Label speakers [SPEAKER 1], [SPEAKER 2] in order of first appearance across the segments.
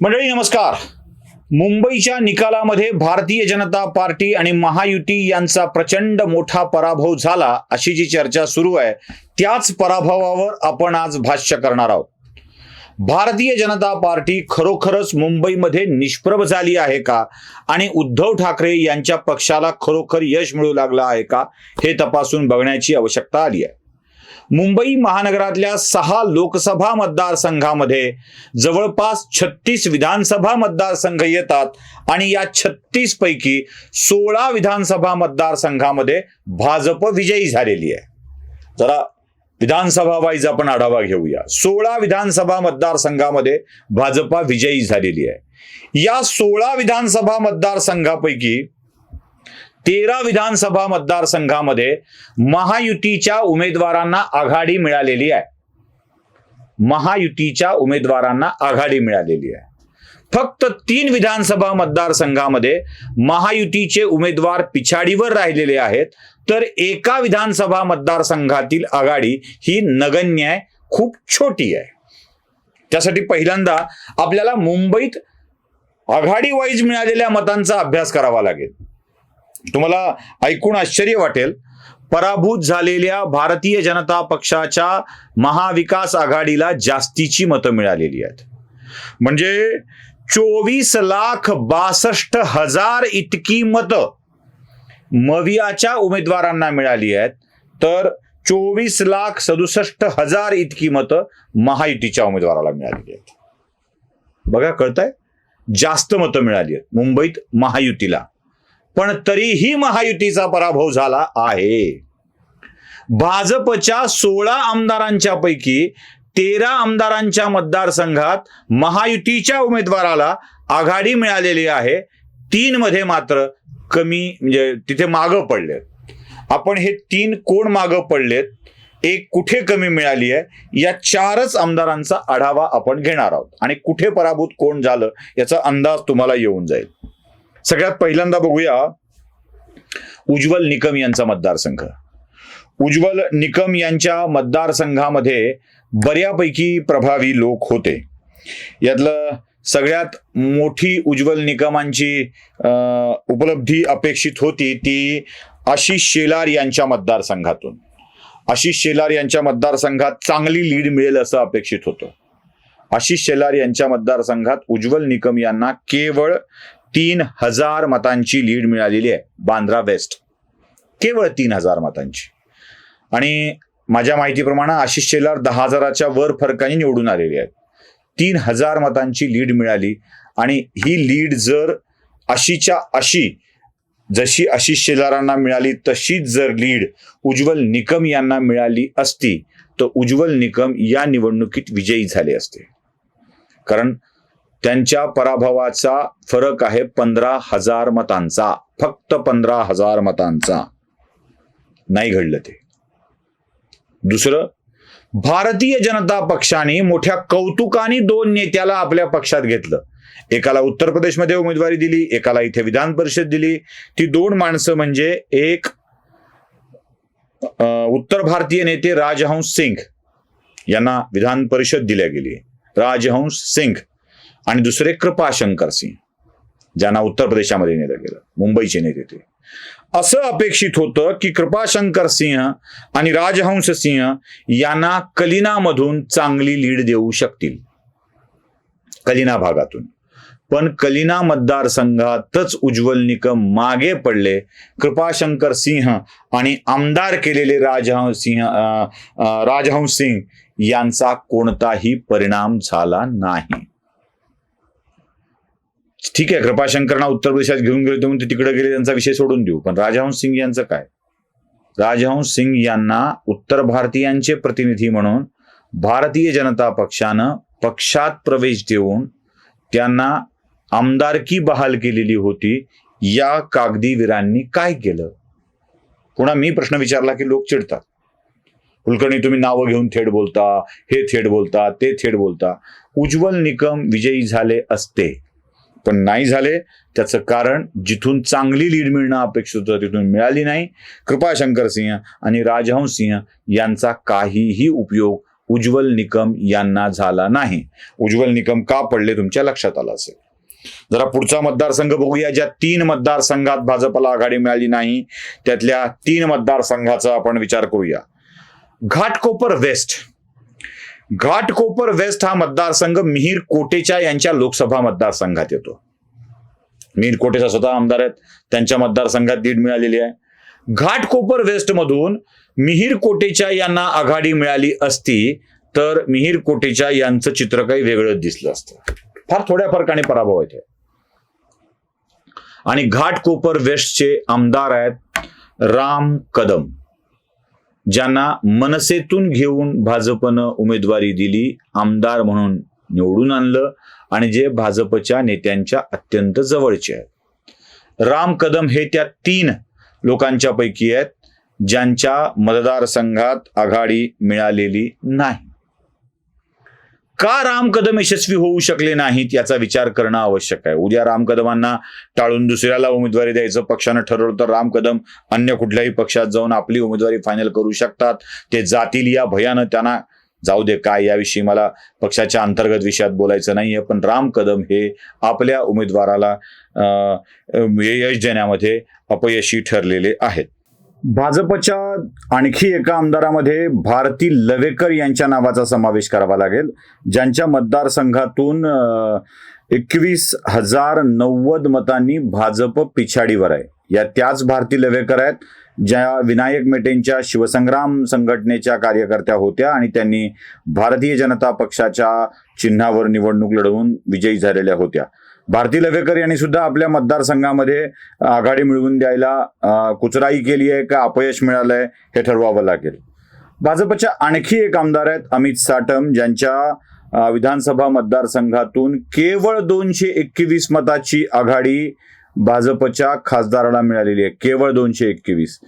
[SPEAKER 1] मंडळी नमस्कार. मुंबईच्या निकालामध्ये भारतीय जनता पार्टी आणि महायुती यांचा प्रचंड मोठा पराभव झाला अशी जी चर्चा सुरू आहे त्याच पराभवावर आपण आज भाष्य करणार आहोत. भारतीय जनता पार्टी खरोखरच मुंबईमध्ये निष्प्रभ झाली आहे का? आणि उद्धव ठाकरे यांच्या पक्षाला खरोखर यश मिळू लागलं आहे का? हे तपासून बघण्याची आवश्यकता आली आहे. मुंबई महानगरातल्या सहा लोकसभा मतदारसंघामध्ये जवळपास छत्तीस विधानसभा मतदारसंघ येतात आणि या छत्तीस पैकी सोळा विधानसभा मतदारसंघामध्ये भाजप विजयी झालेली आहे. जरा विधानसभा वाईज आपण आढावा घेऊया. सोळा विधानसभा मतदारसंघामध्ये भाजपा विजयी झालेली आहे. या सोळा विधानसभा मतदारसंघापैकी तेरा विधानसभा मतदारसंघामध्ये महायुतीच्या उमेदवारांना आघाडी मिळालेली आहे. महायुतीच्या उमेदवारांना आघाडी मिळालेली आहे. फक्त तीन विधानसभा मतदारसंघामध्ये महायुतीचे उमेदवार पिछाडीवर राहिलेले आहेत. तर एका विधानसभा मतदारसंघातील आघाडी ही नगण्य आहे खूप छोटी आहे. त्यासाठी पहिल्यांदा आपल्याला मुंबईत आघाडी वाईज मिळालेल्या मतांचा अभ्यास करावा लागेल. तुम्हाला ऐकून आश्चर्य वाटेल. पराभूत झालेल्या भारतीय जनता पक्षाच्या महाविकास आघाडीला जास्तीची मतं मिळालेली आहेत. म्हणजे चोवीस लाख बासष्ट हजार इतकी मतं मवियाच्या उमेदवारांना मिळाली आहेत. तर चोवीस लाख सदुसष्ट हजार इतकी मतं महायुतीच्या उमेदवाराला मिळालेली आहेत. बघा कळतंय? जास्त मतं मिळाली आहेत मुंबईत महायुतीला. पण तरीही महायुतीचा पराभव झाला आहे. भाजपच्या सोळा आमदारांच्या पैकी तेरा आमदारांच्या मतदारसंघात महायुतीच्या उमेदवाराला आघाडी मिळालेली आहे. तीन मध्ये मात्र कमी म्हणजे तिथे मागं पडलेत. आपण हे तीन कोण मागं पडलेत? एक कुठे कमी मिळाली आहे? या चारच आमदारांचा आढावा आपण घेणार आहोत. आणि कुठे पराभूत कोण झालं याचा अंदाज तुम्हाला येऊन जाईल. सगळ्यात पहिल्यांदा बघूया उज्ज्वल निकम यांचा मतदारसंघ. उज्ज्वल निकम यांच्या मतदारसंघामध्ये बऱ्यापैकी प्रभावी लोक होते. यातलं सगळ्यात मोठी उज्ज्वल निकमांची अं, उपलब्धी अपेक्षित होती ती आशिष शेलार यांच्या मतदारसंघातून. आशिष शेलार यांच्या मतदारसंघात चांगली लीड मिळेल असं अपेक्षित होतं. आशिष शेलार यांच्या मतदारसंघात उज्ज्वल निकम यांना केवळ तीन हजार मतांची लीड मिळालेली आहे बांद्रा वेस्ट. केवळ तीन हजार मतांची. आणि माझ्या माहितीप्रमाणे आशिष शेलार दहा हजाराच्या वर फरकाने निवडून आलेले आहेत. तीन हजार मतांची लीड मिळाली आणि ही लीड जर अशीच्या अशी जशी आशिष शेलारांना मिळाली तशीच जर लीड उज्ज्वल निकम यांना मिळाली असती तर उज्ज्वल निकम या निवडणुकीत विजयी झाले असते. कारण त्यांच्या पराभवाचा फरक आहे पंधरा हजार मतांचा. फक्त पंधरा हजार मतांचा. नाही घडलं ते. दुसरं भारतीय जनता पक्षाने मोठ्या कौतुकाने दोन नेत्याला आपल्या पक्षात घेतलं. एकाला उत्तर प्रदेशमध्ये उमेदवारी दिली एकाला इथे विधान परिषद दिली. ती दोन माणसं म्हणजे एक उत्तर भारतीय नेते राजहंस सिंग यांना विधान परिषद दिल्या गेली. राजहंस सिंग आणि दुसरे कृपाशंकर सिंह ज्यांना उत्तर प्रदेशामध्ये नेलं गेलं मुंबईचे नेते ते. असं अपेक्षित होतं की कृपाशंकर सिंह आणि राजहंस सिंह यांना कलिनामधून चांगली लीड देऊ शकतील. कलिना भागातून. पण कलिना मतदारसंघातच उज्ज्वल निकम मागे पडले. कृपाशंकर सिंह आणि आमदार केलेले राजहंस सिंह अं, राजहंस सिंग यांचा कोणताही परिणाम झाला नाही. ठीक आहे कृपाशंकरना उत्तर प्रदेशात घेऊन गेले म्हणून ते तिकडे गेले त्यांचा विषय सोडून देऊ. पण राजहंस सिंग यांचं काय? राजहंस सिंग यांना उत्तर भारतीयांचे प्रतिनिधी म्हणून भारतीय जनता पक्षानं पक्षात प्रवेश देऊन त्यांना आमदारकी बहाल केलेली होती या कागदी वीरांनी काय केलं? पुन्हा मी प्रश्न विचारला की लोक चिडतात. कुलकर्णी तुम्ही नावं घेऊन थेट बोलता हे थेट बोलता ते थेट बोलता. उज्ज्वल निकम विजयी झाले असते. पण नाही झाले. त्याचं कारण जिथून चांगली लीड मिळणं अपेक्षित होतं तिथून मिळाली नाही. कृपाशंकर सिंह आणि राजहंस सिंह यांचा काहीही उपयोग उज्ज्वल निकम यांना झाला नाही. उज्ज्वल निकम का पडले तुमच्या लक्षात आलं असेल? जरा पुढचा मतदारसंघ बघूया. ज्या तीन मतदारसंघात भाजपला आघाडी मिळाली नाही त्यातल्या तीन मतदारसंघाचा आपण विचार करूया. घाटकोपर वेस्ट घाटकोपर वेस्ट हा मतदारसंघ मिहीर कोटेच्या यांच्या लोकसभा मतदारसंघात येतो. मिहीर कोटेचा स्वतः आमदार आहेत. त्यांच्या मतदारसंघात दीड मिळालेली आहे. घाटकोपर वेस्ट मधून मिहीर कोटेच्या यांना आघाडी मिळाली असती तर मिहीर कोटेच्या यांचं चित्र काही वेगळंच दिसलं असतं. फार थोड्या फरकाने पराभव येते आणि घाटकोपर वेस्टचे आमदार आहेत राम कदम. ज्यांना मनसेतून घेऊन भाजपनं उमेदवारी दिली आमदार म्हणून निवडून आणलं आणि जे भाजपच्या नेत्यांच्या अत्यंत जवळचे आहेत. राम कदम हे त्या तीन लोकांच्या पैकी आहेत ज्यांच्या मतदारसंघात आघाडी मिळालेली नाही. का राम कदम यशस्वी होऊ शकले नाहीत याचा विचार करणं आवश्यक आहे. उद्या राम कदमांना टाळून दुसऱ्याला उमेदवारी द्यायचं पक्षानं ठरवलं तर राम कदम अन्य कुठल्याही पक्षात जाऊन आपली उमेदवारी फायनल करू शकतात. ते जातील या भयानं त्यांना जाऊ दे काय याविषयी मला पक्षाच्या अंतर्गत विषयात बोलायचं नाहीये पण राम कदम हे आपल्या उमेदवाराला यश देण्यामध्ये अपयशी ठरलेले आहेत. भाजपच्या आणखी एका आमदारामध्ये भारती लवेकर यांच्या नावाचा समावेश करावा लागेल ज्यांच्या मतदारसंघातून एकवीस हजार नव्वद मतांनी भाजप पिछाडीवर आहे. या त्याच भारती लवेकर आहेत ज्या विनायक मेटेंच्या शिवसंग्राम संघटनेच्या कार्यकर्त्या होत्या आणि त्यांनी भारतीय जनता पक्षाच्या चिन्हावर निवडणूक लढवून विजयी झालेल्या होत्या. भारती लवेकर यांनी सुद्धा आपल्या मतदारसंघामध्ये आघाडी मिळवून द्यायला कुचराई केली आहे का अपयश मिळालंय हे ठरवावं लागेल. भाजपच्या आणखी एक आमदार आहेत अमित साटम ज्यांच्या विधानसभा मतदारसंघातून केवळ दोनशे एकवीस मताची आघाडी भाजपच्या खासदाराला मिळालेली आहे. केवळ दोनशे एकवीस.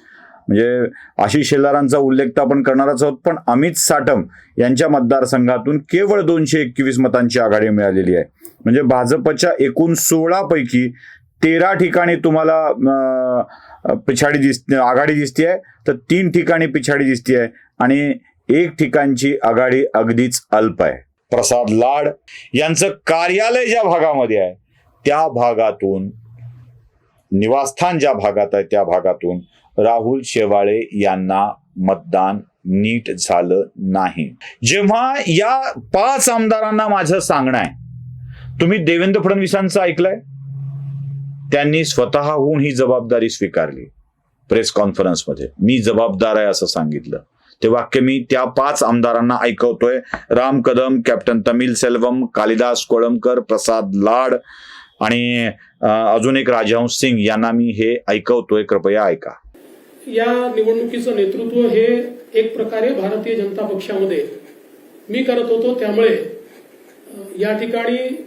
[SPEAKER 1] म्हणजे आशिष शेलारांचा उल्लेख तर आपण करणारच आहोत पण अमित साटम यांच्या मतदारसंघातून केवळ दोनशे एकवीस मतांची आघाडी मिळालेली आहे. म्हणजे भाजपच्या एकूण सोळा पैकी तेरा ठिकाणी तुम्हाला पिछाडी दिस आघाडी दिसते आहे तर तीन ठिकाणी पिछाडी दिसते आहे आणि एक ठिकाणची आघाडी अगदीच अल्प आहे. प्रसाद लाड यांचं कार्यालय ज्या भागामध्ये आहे त्या भागातून निवासस्थान ज्या भागात आहे त्या भागातून राहुल शेवाळे यांना मतदान नीट झालं नाही. जेव्हा या पाच आमदारांना माझं सांगणं आहे तुम्ही देवेंद्र फडणवीसांचं ऐकलंय? त्यांनी स्वतःहून ही जबाबदारी स्वीकारली. प्रेस कॉन्फरन्समध्ये. मी जबाबदार आहे असं सांगितलं. ते वाक्य मी त्या पाच आमदारांना ऐकवतोय. राम कदम कॅप्टन तमिल सेल्वम कालिदास कोळंबकर प्रसाद लाड आणि अजून एक राजहंस सिंग यांना मी हे ऐकवतोय. कृपया ऐका.
[SPEAKER 2] या निवडणुकीचं नेतृत्व हे एक प्रकारे भारतीय जनता पक्षामध्ये मी करत होतो. त्यामुळे या ठिकाणी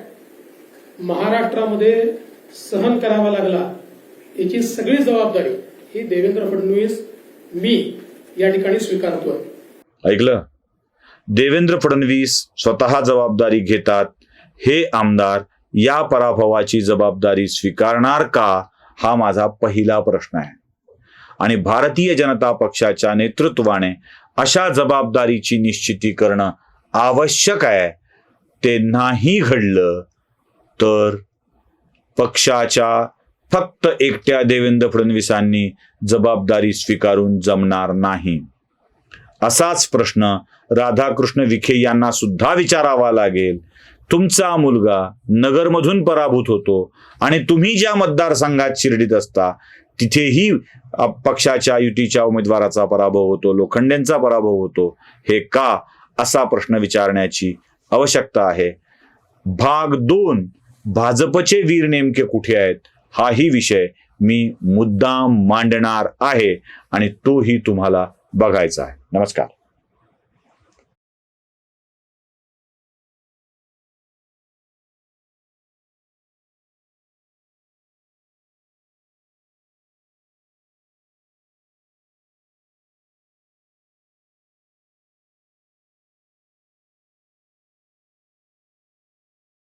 [SPEAKER 2] महाराष्ट्रामध्ये सहन करावा लागला याची सगळी जबाबदारी ही देवेंद्र फडणवीस मी या ठिकाणी स्वीकारतोय.
[SPEAKER 1] ऐकलं? देवेंद्र फडणवीस स्वतः जबाबदारी घेतात. हे आमदार या पराभवाची जबाबदारी स्वीकारणार का? हा माझा पहिला प्रश्न आहे. आणि भारतीय जनता पक्षाच्या नेतृत्वाने अशा जबाबदारीची निश्चिती करणं आवश्यक आहे. ते नाही घडलं तर पक्षाच्या फक्त एकट्या देवेंद्र फडणवीसांनी जबाबदारी स्वीकारून जमणार नाही. असाच प्रश्न राधाकृष्ण विखे यांना सुद्धा विचारावा लागेल. तुमचा मुलगा नगरमधून पराभूत होतो आणि तुम्ही ज्या मतदारसंघात शिर्डीत असता तिथेही पक्षाच्या युतीच्या उमेदवाराचा पराभव होतो लोखंडेंचा पराभव होतो. हे का? असा प्रश्न विचारण्याची आवश्यकता आहे. भाग दोन भाजपचे वीर नेमके कुठे आहेत? हाही विषय मी मुद्दाम मांडणार आहे आणि तोही तुम्हाला बघायचा आहे. नमस्कार.